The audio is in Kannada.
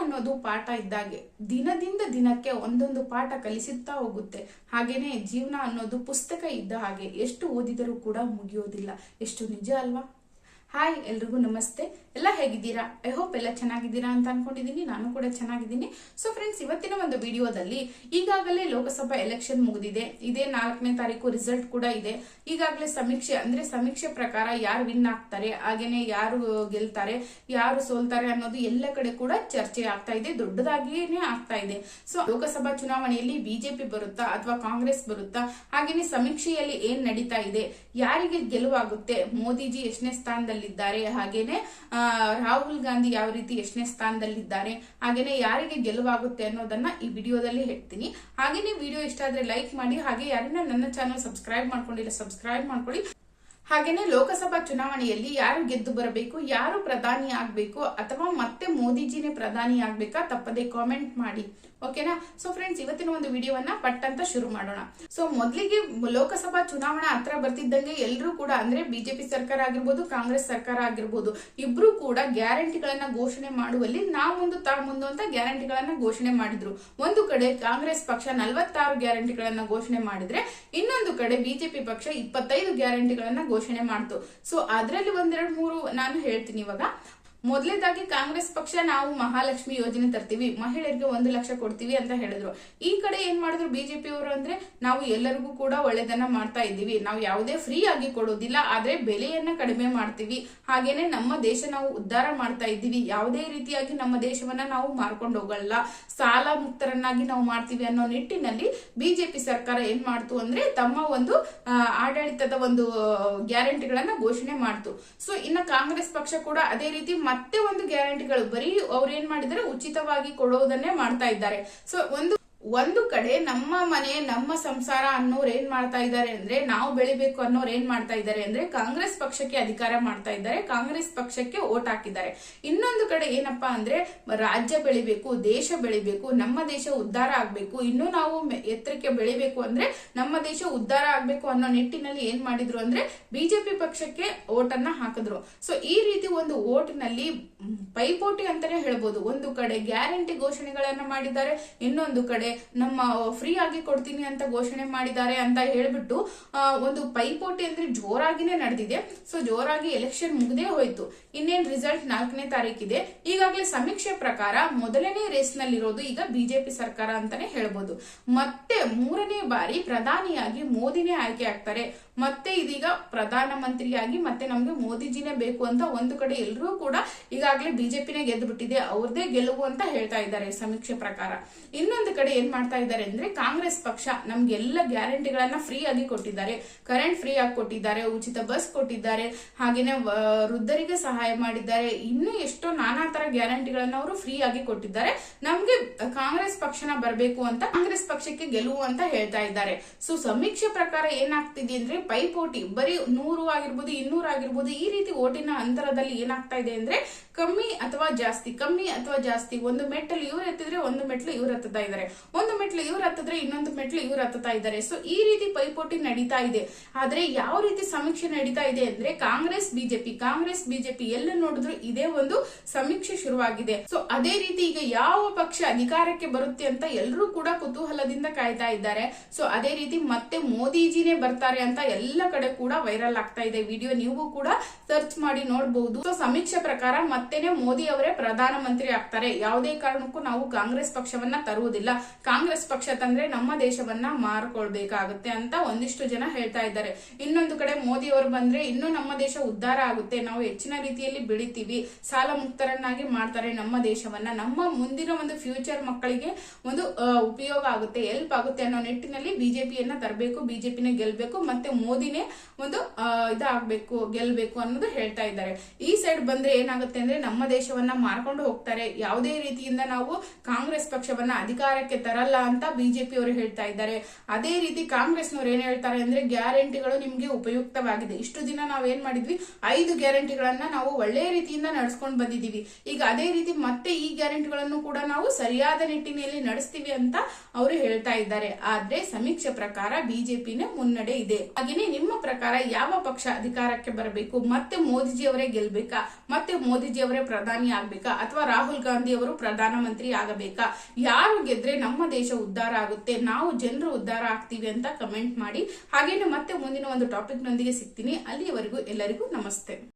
ಅನ್ನೋದು ಪಾಠ ಇದ್ದಾಗೆ. ದಿನದಿಂದ ದಿನಕ್ಕೆ ಒಂದೊಂದು ಪಾಠ ಕಲಿಸುತ್ತಾ ಹೋಗುತ್ತೆ. ಹಾಗೇನೆ ಜೀವನ ಅನ್ನೋದು ಪುಸ್ತಕ ಇದ್ದ ಹಾಗೆ ಎಷ್ಟು ಓದಿದರೂ ಕೂಡ ಮುಗಿಯೋದಿಲ್ಲ. ಎಷ್ಟು ನಿಜ ಅಲ್ವಾ? ಹಾಯ್ ಎಲ್ರಿಗೂ ನಮಸ್ತೆ. ಎಲ್ಲ ಹೇಗಿದ್ದೀರಾ? ಐ ಹೋಪ್ ಎಲ್ಲ ಚೆನ್ನಾಗಿದ್ದೀರಾ ಅಂತ ಅನ್ಕೊಂಡಿದ್ದೀನಿ. ನಾನು ಕೂಡ ಚೆನ್ನಾಗಿದ್ದೀನಿ. ಸೊ ಫ್ರೆಂಡ್ಸ್ ಇವತ್ತಿನ ಒಂದು ವಿಡಿಯೋದಲ್ಲಿ ಈಗಾಗಲೇ ಲೋಕಸಭಾ ಎಲೆಕ್ಷನ್ ಮುಗಿದಿದೆ. ಇದೇ ನಾಲ್ಕನೇ ತಾರೀಕು ರಿಸಲ್ಟ್ ಕೂಡ ಇದೆ. ಈಗಾಗಲೇ ಸಮೀಕ್ಷೆ, ಅಂದ್ರೆ ಸಮೀಕ್ಷೆ ಪ್ರಕಾರ ಯಾರು ವಿನ್ ಆಗ್ತಾರೆ, ಹಾಗೇನೆ ಯಾರು ಗೆಲ್ತಾರೆ, ಯಾರು ಸೋಲ್ತಾರೆ ಅನ್ನೋದು ಎಲ್ಲ ಕಡೆ ಕೂಡ ಚರ್ಚೆ ಆಗ್ತಾ ಇದೆ. ದೊಡ್ಡದಾಗಿಯೇ ಆಗ್ತಾ ಇದೆ. ಸೊ ಲೋಕಸಭಾ ಚುನಾವಣೆಯಲ್ಲಿ ಬಿಜೆಪಿ ಬರುತ್ತಾ ಅಥವಾ ಕಾಂಗ್ರೆಸ್ ಬರುತ್ತಾ? ಹಾಗೇನೆ ಸಮೀಕ್ಷೆಯಲ್ಲಿ ಏನ್ ನಡೀತಾ ಇದೆ? ಯಾರಿಗೆ ಗೆಲುವಾಗುತ್ತೆ? ಮೋದಿಜಿ ಎಷ್ಟನೇ ಸ್ಥಾನದಲ್ಲಿದ್ದಾರೆ. ಹಾಗೇನೆ ರಾಹುಲ್ ಗಾಂಧಿ ಯಾವ ರೀತಿ ಎಷ್ಟನೇ ಸ್ಥಾನದಲ್ಲಿದ್ದಾರೆ, ಹಾಗೇನೆ ಯಾರಿಗೆ ಗೆಲುವಾಗುತ್ತೆ ಅನ್ನೋದನ್ನ ಈ ವಿಡಿಯೋದಲ್ಲಿ ಹೇಳ್ತೀನಿ. ಹಾಗೇನೆ ವಿಡಿಯೋ ಇಷ್ಟ ಆದ್ರೆ ಲೈಕ್ ಮಾಡಿ, ಹಾಗೆ ಯಾರನ್ನ ನನ್ನ ಚಾನಲ್ ಸಬ್ಸ್ಕ್ರೈಬ್ ಮಾಡ್ಕೊಂಡಿಲ್ಲ ಸಬ್ಸ್ಕ್ರೈಬ್ ಮಾಡ್ಕೊಳ್ಳಿ. ಹಾಗೇನೆ ಲೋಕಸಭಾ ಚುನಾವಣೆಯಲ್ಲಿ ಯಾರು ಗೆದ್ದು ಬರಬೇಕು, ಯಾರು ಪ್ರಧಾನಿ ಆಗ್ಬೇಕು ಅಥವಾ ಮತ್ತೆ ಮೋದಿಜಿನೇ ಪ್ರಧಾನಿ ಆಗ್ಬೇಕಾ ತಪ್ಪದೆ ಕಾಮೆಂಟ್ ಮಾಡಿ. ಓಕೆನಾ ಸೊ ಫ್ರೆಂಡ್ಸ್ ಇವತ್ತಿನ ಒಂದು ವಿಡಿಯೋವನ್ನ ಪಟ್ ಅಂತ ಶುರು ಮಾಡೋಣ. ಸೊ ಮೊದಲಿಗೆ ಲೋಕಸಭಾ ಚುನಾವಣಾ ಹತ್ರ ಬರ್ತಿದ್ದಂಗೆ ಎಲ್ಲರೂ ಕೂಡ, ಅಂದ್ರೆ ಬಿಜೆಪಿ ಸರ್ಕಾರ ಆಗಿರ್ಬೋದು, ಕಾಂಗ್ರೆಸ್ ಸರ್ಕಾರ ಆಗಿರ್ಬೋದು, ಇಬ್ರು ಕೂಡ ಗ್ಯಾರಂಟಿಗಳನ್ನ ಘೋಷಣೆ ಮಾಡುವಲ್ಲಿ ನಾವು ಮುಂದು ತಾ ಮುಂದು ಅಂತ ಗ್ಯಾರಂಟಿಗಳನ್ನ ಘೋಷಣೆ ಮಾಡಿದ್ರು. ಒಂದು ಕಡೆ ಕಾಂಗ್ರೆಸ್ ಪಕ್ಷ ನಲವತ್ತಾರು ಗ್ಯಾರಂಟಿಗಳನ್ನ ಘೋಷಣೆ ಮಾಡಿದ್ರೆ, ಇನ್ನೊಂದು ಕಡೆ ಬಿಜೆಪಿ ಪಕ್ಷ ಇಪ್ಪತ್ತೈದು ಗ್ಯಾರಂಟಿಗಳನ್ನ ಘೋಷಣೆ ಮಾಡ್ತು. ಸೊ ಅದರಲ್ಲಿ ಒಂದೆರಡು ಮೂರು ನಾನು ಹೇಳ್ತೀನಿ ಇವಾಗ. ಮೊದಲೇದಾಗಿ ಕಾಂಗ್ರೆಸ್ ಪಕ್ಷ ನಾವು ಮಹಾಲಕ್ಷ್ಮಿ ಯೋಜನೆ ತರ್ತೀವಿ, ಮಹಿಳೆಯರಿಗೆ ಒಂದು ಲಕ್ಷ ಕೊಡ್ತೀವಿ ಅಂತ ಹೇಳಿದ್ರು. ಈ ಕಡೆ ಏನ್ ಮಾಡಿದ್ರು ಬಿಜೆಪಿ ಅವರು ಅಂದ್ರೆ ನಾವು ಎಲ್ಲರಿಗೂ ಕೂಡ ಒಳ್ಳೇದನ್ನ ಮಾಡ್ತಾ ಇದ್ದೀವಿ. ನಾವು ಯಾವುದೇ ಫ್ರೀ ಆಗಿ ಕೊಡೋದಿಲ್ಲ, ಆದ್ರೆ ಬೆಲೆಯನ್ನ ಕಡಿಮೆ ಮಾಡ್ತೀವಿ. ಹಾಗೇನೆ ನಮ್ಮ ದೇಶ ನಾವು ಉದ್ಧಾರ ಮಾಡ್ತಾ ಇದ್ದೀವಿ. ಯಾವುದೇ ರೀತಿಯಾಗಿ ನಮ್ಮ ದೇಶವನ್ನ ನಾವು ಮಾರ್ಕೊಂಡು ಹೋಗಲ್ಲ. ಸಾಲ ಮುಕ್ತರನ್ನಾಗಿ ನಾವು ಮಾಡ್ತೀವಿ ಅನ್ನೋ ನಿಟ್ಟಿನಲ್ಲಿ ಬಿಜೆಪಿ ಸರ್ಕಾರ ಏನ್ ಮಾಡ್ತು ಅಂದ್ರೆ ತಮ್ಮ ಒಂದು ಆಡಳಿತದ ಒಂದು ಗ್ಯಾರಂಟಿಗಳನ್ನ ಘೋಷಣೆ ಮಾಡ್ತು. ಸೊ, ಇನ್ನ ಕಾಂಗ್ರೆಸ್ ಪಕ್ಷ ಕೂಡ ಅದೇ ರೀತಿ ಮತ್ತೆ ಒಂದು ಗ್ಯಾರಂಟಿಗಳು. ಬರೀ ಅವ್ರು ಏನ್ ಮಾಡಿದ್ದಾರೆ ಉಚಿತವಾಗಿ ಕೊಡೋದನ್ನೇ ಮಾಡ್ತಾ ಇದ್ದಾರೆ. ಸೊ ಒಂದು ಒಂದು ಕಡೆ ನಮ್ಮ ಮನೆ, ನಮ್ಮ ಸಂಸಾರ ಅನ್ನೋರು ಏನ್ ಮಾಡ್ತಾ ಇದ್ದಾರೆ ಅಂದ್ರೆ, ನಾವು ಬೆಳಿಬೇಕು ಅನ್ನೋರು ಏನ್ ಮಾಡ್ತಾ ಇದ್ದಾರೆ ಅಂದ್ರೆ, ಕಾಂಗ್ರೆಸ್ ಪಕ್ಷಕ್ಕೆ ಅಧಿಕಾರ ಮಾಡ್ತಾ ಇದ್ದಾರೆ, ಕಾಂಗ್ರೆಸ್ ಪಕ್ಷಕ್ಕೆ ಓಟ್ ಹಾಕಿದ್ದಾರೆ. ಇನ್ನೊಂದು ಕಡೆ ಏನಪ್ಪಾ ಅಂದ್ರೆ, ರಾಜ್ಯ ಬೆಳಿಬೇಕು, ದೇಶ ಬೆಳಿಬೇಕು, ನಮ್ಮ ದೇಶ ಉದ್ಧಾರ ಆಗ್ಬೇಕು, ಇನ್ನು ನಾವು ಎತ್ತರಕ್ಕೆ ಬೆಳಿಬೇಕು ಅಂದ್ರೆ, ನಮ್ಮ ದೇಶ ಉದ್ಧಾರ ಆಗ್ಬೇಕು ಅನ್ನೋ ನಿಟ್ಟಿನಲ್ಲಿ ಏನ್ ಮಾಡಿದ್ರು ಅಂದ್ರೆ, ಬಿಜೆಪಿ ಪಕ್ಷಕ್ಕೆ ಓಟನ್ನ ಹಾಕಿದ್ರು. ಸೊ ಈ ರೀತಿ ಒಂದು ಓಟ್ನಲ್ಲಿ ಪೈಪೋಟಿ ಅಂತಾನೆ ಹೇಳ್ಬೋದು. ಒಂದು ಕಡೆ ಗ್ಯಾರಂಟಿ ಘೋಷಣೆಗಳನ್ನ ಮಾಡಿದ್ದಾರೆ, ಇನ್ನೊಂದು ಕಡೆ ನಮ್ಮ ಫ್ರೀ ಆಗಿ ಕೊಡ್ತೀನಿ ಅಂತ ಘೋಷಣೆ ಮಾಡಿದ್ದಾರೆ ಅಂತ ಹೇಳ್ಬಿಟ್ಟು ಒಂದು ಪೈಪೋಟಿ ಅಂದ್ರೆ ಜೋರಾಗಿನೇ ನಡೆದಿದೆ. ಸೊ ಜೋರಾಗಿ ಎಲೆಕ್ಷನ್ ಮುಗ್ದೇ ಹೋಯ್ತು. ಇನ್ನೇನ್ ರಿಸಲ್ಟ್ ನಾಲ್ಕನೇ ತಾರೀಕಿದೆ. ಈಗಾಗಲೇ ಸಮೀಕ್ಷೆ ಪ್ರಕಾರ ಮೊದಲನೇ ರೇಸ್ ನಲ್ಲಿರೋದು ಈಗ ಬಿಜೆಪಿ ಸರ್ಕಾರ ಅಂತಾನೆ ಹೇಳ್ಬೋದು. ಮತ್ತೆ ಮೂರನೇ ಬಾರಿ ಪ್ರಧಾನಿಯಾಗಿ ಮೋದಿನೇ ಆಯ್ಕೆ ಆಗ್ತಾರೆ. ಮತ್ತೆ ಇದೀಗ ಪ್ರಧಾನ ಮಂತ್ರಿಯಾಗಿ ಮತ್ತೆ ನಮ್ಗೆ ಮೋದಿಜಿನೇ ಬೇಕು ಅಂತ ಒಂದು ಕಡೆ ಎಲ್ಲರೂ ಕೂಡ ಈಗಾಗಲೇ ಬಿಜೆಪಿನೇ ಗೆದ್ದು ಬಿಟ್ಟಿದೆ ಅವ್ರದೇ ಗೆಲುವು ಅಂತ ಹೇಳ್ತಾ ಇದ್ದಾರೆ ಸಮೀಕ್ಷೆ ಪ್ರಕಾರ. ಇನ್ನೊಂದು ಕಡೆ ಏನ್ ಮಾಡ್ತಾ ಇದ್ದಾರೆ ಅಂದ್ರೆ ಕಾಂಗ್ರೆಸ್ ಪಕ್ಷ ನಮ್ಗೆ ಎಲ್ಲ ಗ್ಯಾರಂಟಿಗಳನ್ನ ಫ್ರೀ ಆಗಿ ಕೊಟ್ಟಿದ್ದಾರೆ. ಕರೆಂಟ್ ಫ್ರೀ ಆಗಿ ಕೊಟ್ಟಿದ್ದಾರೆ, ಉಚಿತ ಬಸ್ ಕೊಟ್ಟಿದ್ದಾರೆ, ಹಾಗೇನೆ ವೃದ್ಧರಿಗೆ ಸಹಾಯ ಮಾಡಿದ್ದಾರೆ. ಇನ್ನು ಎಷ್ಟೋ ನಾನಾ ತರ ಗ್ಯಾರಂಟಿಗಳನ್ನ ಅವರು ಫ್ರೀ ಆಗಿ ಕೊಟ್ಟಿದ್ದಾರೆ. ನಮ್ಗೆ ಕಾಂಗ್ರೆಸ್ ಪಕ್ಷನ ಬರಬೇಕು ಅಂತ ಕಾಂಗ್ರೆಸ್ ಪಕ್ಷಕ್ಕೆ ಗೆಲುವು ಅಂತ ಹೇಳ್ತಾ ಇದ್ದಾರೆ. ಸೊ ಸಮೀಕ್ಷೆ ಪ್ರಕಾರ ಏನಾಗ್ತಿದೆ ಅಂದ್ರೆ ಪೈಪೋಟಿ ಬರೀ ನೂರು ಆಗಿರ್ಬೋದು, ಇನ್ನೂರು ಆಗಿರ್ಬೋದು, ಈ ರೀತಿ ಓಟಿನ ಅಂತರದಲ್ಲಿ ಏನಾಗ್ತಾ ಇದೆ ಅಂದ್ರೆ ಕಮ್ಮಿ ಅಥವಾ ಜಾಸ್ತಿ, ಕಮ್ಮಿ ಅಥವಾ ಜಾಸ್ತಿ, ಒಂದು ಮೆಟ್ಟಲು ಇವ್ರು ಎತ್ತಿದ್ರೆ ಒಂದು ಮೆಟ್ಲು ಇವ್ರು ಹತ್ತುತ್ತಾ ಇದ್ದಾರೆ. ಒಂದು ಮೆಟ್ಲು ಇವ್ರು ಹತ್ತಿದ್ರೆ ಇನ್ನೊಂದು ಮೆಟ್ಲು ಇವ್ರು ಹತ್ತುತ್ತಾ ಇದ್ದಾರೆ. ಸೊ ಈ ರೀತಿ ಪೈಪೋಟಿ ನಡೀತಾ ಇದೆ. ಆದ್ರೆ ಯಾವ ರೀತಿ ಸಮೀಕ್ಷೆ ನಡೀತಾ ಇದೆ ಅಂದ್ರೆ ಕಾಂಗ್ರೆಸ್, ಬಿಜೆಪಿ ಕಾಂಗ್ರೆಸ್, ಬಿಜೆಪಿ ಎಲ್ಲ ನೋಡಿದ್ರು ಇದೇ ಒಂದು ಸಮೀಕ್ಷೆ ಶುರುವಾಗಿದೆ. ಸೊ ಅದೇ ರೀತಿ ಈಗ ಯಾವ ಪಕ್ಷ ಅಧಿಕಾರಕ್ಕೆ ಬರುತ್ತೆ ಅಂತ ಎಲ್ಲರೂ ಕೂಡ ಕುತೂಹಲದಿಂದ ಕಾಯ್ತಾ ಇದ್ದಾರೆ. ಸೊ ಅದೇ ರೀತಿ ಮತ್ತೆ ಮೋದಿಜಿನೇ ಬರ್ತಾರೆ ಅಂತ ಎಲ್ಲ ಕಡೆ ಕೂಡ ವೈರಲ್ ಆಗ್ತಾ ಇದೆ. ವಿಡಿಯೋ ನೀವು ಕೂಡ ಸರ್ಚ್ ಮಾಡಿ ನೋಡಬಹುದು ಸೊ ಸಮೀಕ್ಷೆ ಪ್ರಕಾರ ಮತ್ತೆನೆ ಮೋದಿ ಅವರೇ ಪ್ರಧಾನಮಂತ್ರಿ ಆಗ್ತಾರೆ. ಯಾವುದೇ ಕಾರಣಕ್ಕೂ ನಾವು ಕಾಂಗ್ರೆಸ್ ಪಕ್ಷವನ್ನ ತರುವುದಿಲ್ಲ. ಕಾಂಗ್ರೆಸ್ ಪಕ್ಷ ತಂದ್ರೆ ನಮ್ಮ ದೇಶವನ್ನ ಮಾರ್ಕೊಳ್ಬೇಕಾಗುತ್ತೆ ಅಂತ ಒಂದಿಷ್ಟು ಜನ ಹೇಳ್ತಾ ಇದ್ದಾರೆ. ಇನ್ನೊಂದು ಕಡೆ ಮೋದಿ ಅವರು ಬಂದ್ರೆ ಇನ್ನೂ ನಮ್ಮ ದೇಶ ಉದ್ಧಾರ ಆಗುತ್ತೆ. ನಾವು ಹೆಚ್ಚಿನ ರೀತಿಯಲ್ಲಿ ಬೆಳಿತೀವಿ. ಸಾಲ ಮುಕ್ತರನ್ನಾಗಿ ಮಾಡ್ತಾರೆ ನಮ್ಮ ದೇಶವನ್ನ. ನಮ್ಮ ಮುಂದಿನ ಒಂದು ಫ್ಯೂಚರ್ ಮಕ್ಕಳಿಗೆ ಒಂದು ಉಪಯೋಗ ಆಗುತ್ತೆ, ಹೆಲ್ಪ್ ಆಗುತ್ತೆ ಅನ್ನೋ ನಿಟ್ಟಿನಲ್ಲಿ ಬಿಜೆಪಿಯನ್ನ ತರಬೇಕು, ಬಿಜೆಪಿನೇ ಗೆಲ್ಬೇಕು, ಮತ್ತೆ ಮೋದಿನೇ ಒಂದು ಇದಾಗಬೇಕು, ಗೆಲ್ಬೇಕು ಅನ್ನೋದು ಹೇಳ್ತಾ ಇದ್ದಾರೆ. ಈ ಸೈಡ್ ಬಂದ್ರೆ ಏನಾಗುತ್ತೆ ಅಂದ್ರೆ ನಮ್ಮ ದೇಶವನ್ನ ಮಾರ್ಕೊಂಡು ಹೋಗ್ತಾರೆ. ಯಾವುದೇ ರೀತಿಯಿಂದ ನಾವು ಕಾಂಗ್ರೆಸ್ ಪಕ್ಷವನ್ನ ಅಧಿಕಾರಕ್ಕೆ ತರ ಬರಲ್ಲ ಅಂತ ಬಿಜೆಪಿ ಅವರು ಹೇಳ್ತಾ ಇದ್ದಾರೆ. ಅದೇ ರೀತಿ ಕಾಂಗ್ರೆಸ್ನವ್ರು ಏನ್ ಹೇಳ್ತಾರೆ ಅಂದ್ರೆ ಗ್ಯಾರಂಟಿಗಳು ನಿಮ್ಗೆ ಉಪಯುಕ್ತವಾಗಿದೆ. ಇಷ್ಟು ದಿನ ನಾವ್ ಏನ್ ಮಾಡಿದ್ವಿ? ಐದು ಗ್ಯಾರಂಟಿಗಳನ್ನ ನಾವು ಒಳ್ಳೆ ರೀತಿಯಿಂದ ನಡ್ಸ್ಕೊಂಡು ಬಂದಿದ್ದೀವಿ. ಈಗ ಅದೇ ರೀತಿ ಮತ್ತೆ ಈ ಗ್ಯಾರಂಟಿಗಳನ್ನು ಕೂಡ ನಾವು ಸರಿಯಾದ ನಿಟ್ಟಿನಲ್ಲಿ ನಡೆಸ್ತೀವಿ ಅಂತ ಅವರು ಹೇಳ್ತಾ ಇದ್ದಾರೆ. ಆದ್ರೆ ಸಮೀಕ್ಷೆ ಪ್ರಕಾರ ಬಿಜೆಪಿನೇ ಮುನ್ನಡೆ ಇದೆ. ಹಾಗೇನೆ ನಿಮ್ಮ ಪ್ರಕಾರ ಯಾವ ಪಕ್ಷ ಅಧಿಕಾರಕ್ಕೆ ಬರಬೇಕು? ಮತ್ತೆ ಮೋದಿಜಿ ಅವರೇ ಗೆಲ್ಬೇಕಾ? ಮತ್ತೆ ಮೋದಿಜಿ ಅವರೇ ಪ್ರಧಾನಿ ಆಗ್ಬೇಕಾ? ಅಥವಾ ರಾಹುಲ್ ಗಾಂಧಿ ಅವರು ಪ್ರಧಾನಮಂತ್ರಿ ಆಗಬೇಕಾ? ಯಾರು ಗೆದ್ರೆ ನಮ್ಮ ದೇಶ ಉದ್ಧಾರ ಆಗುತ್ತೆ, ನಾವು ಜನರು ಉದ್ಧಾರ ಆಗ್ತೀವಿ ಅಂತ ಕಮೆಂಟ್ ಮಾಡಿ. ಹಾಗೇನೆ ಮತ್ತೆ ಮುಂದಿನ ಒಂದು ಟಾಪಿಕ್ ನೊಂದಿಗೆ ಸಿಗ್ತೀನಿ. ಅಲ್ಲಿಯವರೆಗೂ ಎಲ್ಲರಿಗೂ ನಮಸ್ತೆ.